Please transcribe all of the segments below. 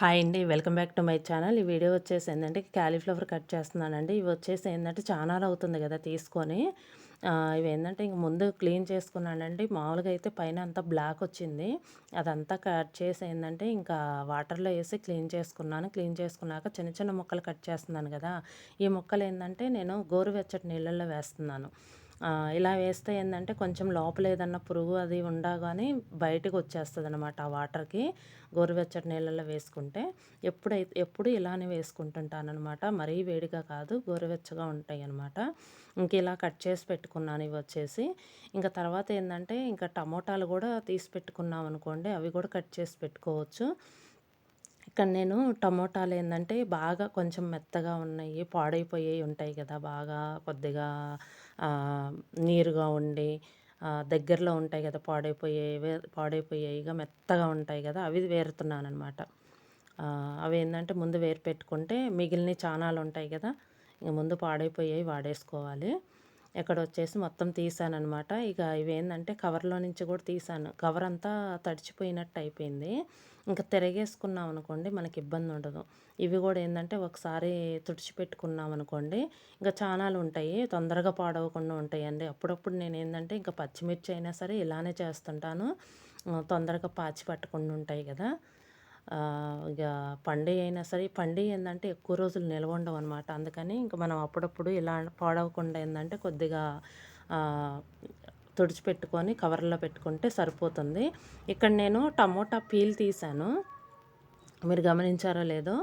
Hi అండి. Welcome back to my channel. ఈ video వచ్చేసి ఏంటంటే క్యాలీఫ్లవర్ కట్ చేస్తున్నానండి. ఇవి వచ్చేసి ఏంటంటే చాలా అవుతుంది కదా తీసుకొని. ఇవి ఏంటంటే ఇంక ముందు క్లీన్ చేసుకున్నానండి. మామూలుగా అయితే పైన అంతా బ్లాక్ వచ్చింది. అదంతా కట్ చేసి ఏంటంటే ఇంకా వాటర్లో వేసి క్లీన్ చేసుకున్నాను. క్లీన్ చేసుకున్నాక చిన్న చిన్న ముక్కలు కట్ చేస్తున్నాను కదా. ఈ ముక్కలు ఏంటంటే నేను గోరువెచ్చటి నీళ్ళల్లో వేస్తున్నాను. ఇలా వేస్తే ఏంటంటే కొంచెం లోపల ఏదన్నా పురుగు అది ఉండగానే బయటకు వచ్చేస్తుంది అనమాట ఆ వాటర్కి. గోరువెచ్చటి నీళ్ళల్లో వేసుకుంటే ఎప్పుడైతే ఎప్పుడు ఇలానే వేసుకుంటుంటాను అనమాట మరీ వేడిగా కాదు గోరువెచ్చగా ఉంటాయి అనమాట ఇంక ఇలా కట్ చేసి పెట్టుకున్నాను ఇవి వచ్చేసి. ఇంకా తర్వాత ఏంటంటే ఇంకా టమోటాలు కూడా తీసి పెట్టుకున్నాం అనుకోండి అవి కూడా కట్ చేసి పెట్టుకోవచ్చు. ఇక్కడ నేను టమోటాలు ఏంటంటే బాగా కొంచెం మెత్తగా ఉన్నాయి పాడైపోయాయి ఉంటాయి కదా బాగా కొద్దిగా నీరుగా ఉండి దగ్గరలో ఉంటాయి కదా పాడైపోయేవి పాడైపోయేవిగా మెత్తగా ఉంటాయి కదా అవి వేరుతున్నాను అనమాట అవి ఏంటంటే ముందు వేరు పెట్టుకుంటే మిగిలిన చానాలు ఉంటాయి కదా ఇంక ముందు పాడైపోయేవి వాడేసుకోవాలి. ఇక్కడ వచ్చేసి మొత్తం తీసానమాట ఇక ఇవి ఏంటంటే కవర్లో నుంచి కూడా తీసాను. కవర్ అంతా తడిచిపోయినట్టు అయిపోయింది. ఇంకా తిరగేసుకున్నాం అనుకోండి మనకి ఇబ్బంది ఉండదు. ఇవి కూడా ఏంటంటే ఒకసారి తుడిచిపెట్టుకున్నాం అనుకోండి ఇంకా చానాలు ఉంటాయి. తొందరగా పాడవకుండా ఉంటాయండి. అప్పుడప్పుడు నేను ఏంటంటే ఇంకా పచ్చిమిర్చి అయినా సరే ఇలానే చేస్తుంటాను. తొందరగా పాచి పట్టకుండా ఉంటాయి కదా. ఇక పండి అయినా సరే పండు ఏంటంటే ఎక్కువ రోజులు నిల్వ ఉండవు అనమాట అందుకని ఇంకా మనం అప్పుడప్పుడు ఇలా పాడవకుండా ఏంటంటే కొద్దిగా తుడిచిపెట్టుకొని కవర్లో పెట్టుకుంటే సరిపోతుంది. ఇక్కడ నేను టమోటా పీల్ తీసాను. మీరు గమనించారో లేదో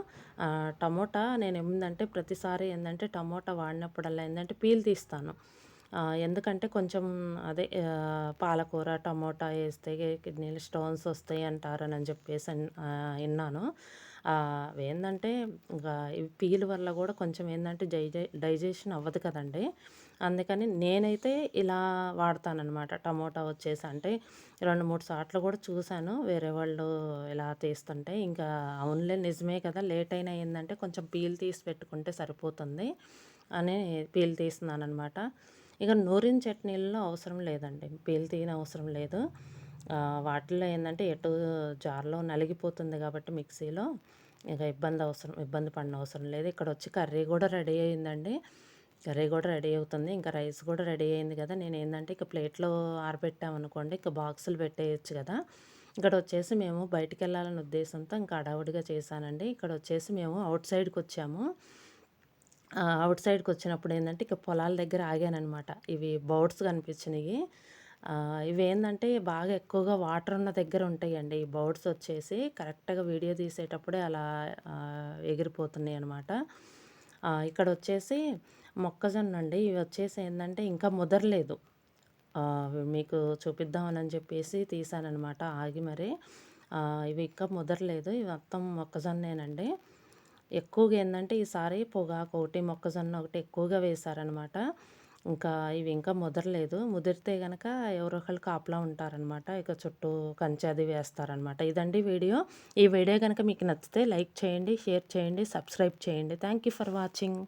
టమోటా నేను ఏమిందంటే ప్రతిసారి ఏంటంటే టమోటా వాడినప్పుడల్లా ఏంటంటే పీల్ తీస్తాను. ఎందుకంటే కొంచెం అదే పాలకూర టమోటా వేస్తే కిడ్నీలు స్టోన్స్ వస్తాయి అంటారని చెప్పేసి విన్నాను. ఏంటంటే ఇంకా ఇవి పీల్ వల్ల కూడా కొంచెం ఏంటంటే డైజే డైజెషన్ అవ్వదు కదండి. అందుకని నేనైతే ఇలా వాడతానమాట టమోటా వచ్చేసి అంటే రెండు మూడు సార్లు కూడా చూశాను. వేరే వాళ్ళు ఇలా తీస్తుంటే ఇంకా అవునులే నిజమే కదా లేట్ అయినా ఏంటంటే కొంచెం పీల్ తీసి పెట్టుకుంటే సరిపోతుంది అని పీల్ తీస్తున్నాను అనమాట ఇక నూరిన చట్నీలలో అవసరం లేదండి. పీల్ తీయని అవసరం లేదు. వాటిల్లో ఏంటంటే ఎటు జార్లో నలిగిపోతుంది కాబట్టి మిక్సీలో ఇక ఇబ్బంది అవసరం ఇబ్బంది పడిన అవసరం లేదు. ఇక్కడ వచ్చి కర్రీ కూడా రెడీ అయిందండి. కర్రీ కూడా రెడీ అవుతుంది. ఇంకా రైస్ కూడా రెడీ అయింది కదా. నేను ఏంటంటే ఇక ప్లేట్లో ఆరబెట్టామనుకోండి ఇక బాక్సులు పెట్టేయచ్చు కదా. ఇక్కడ వచ్చేసి మేము బయటికి వెళ్ళాలనే ఉద్దేశంతో ఇంకా అడావుడిగా చేశానండి. ఇక్కడ వచ్చేసి మేము అవుట్ సైడ్కి వచ్చాము. అవుట్ సైడ్కి వచ్చినప్పుడు ఏంటంటే ఇక పొలాల దగ్గర ఆగానమాట ఇవి బౌట్స్ కనిపించినాయి. ఇవి ఏంటంటే బాగా ఎక్కువగా వాటర్ ఉన్న దగ్గర ఉంటాయండి. ఈ బౌడ్స్ వచ్చేసి కరెక్ట్గా వీడియో తీసేటప్పుడే అలా ఎగిరిపోతున్నాయి అనమాట ఇక్కడ వచ్చేసి మొక్కజొన్న అండి ఇవి వచ్చేసి ఏంటంటే ఇంకా ముదరలేదు. మీకు చూపిద్దామని చెప్పేసి తీసానమాట ఆగి మరి. ఇవి ఇంకా ముదరలేదు. ఇవి మొత్తం మొక్కజొన్నేనండి. ఎక్కువగా ఏంటంటే ఈసారి పొగాకు ఒకటి మొక్కజొన్న ఒకటి ఎక్కువగా వేశారనమాట. ఇంకా ఇవి ఇంకా ముదరలేదు. ముదిరితే కనుక ఎవరో ఒకళ్ళు కాపలా ఉంటారనమాట. ఇక చుట్టూ కంచె అది వేస్తారనమాట. ఇదండి వీడియో. ఈ వీడియో కనుక మీకు నచ్చితే లైక్ చేయండి షేర్ చేయండి సబ్స్క్రైబ్ చేయండి. Thank you for watching.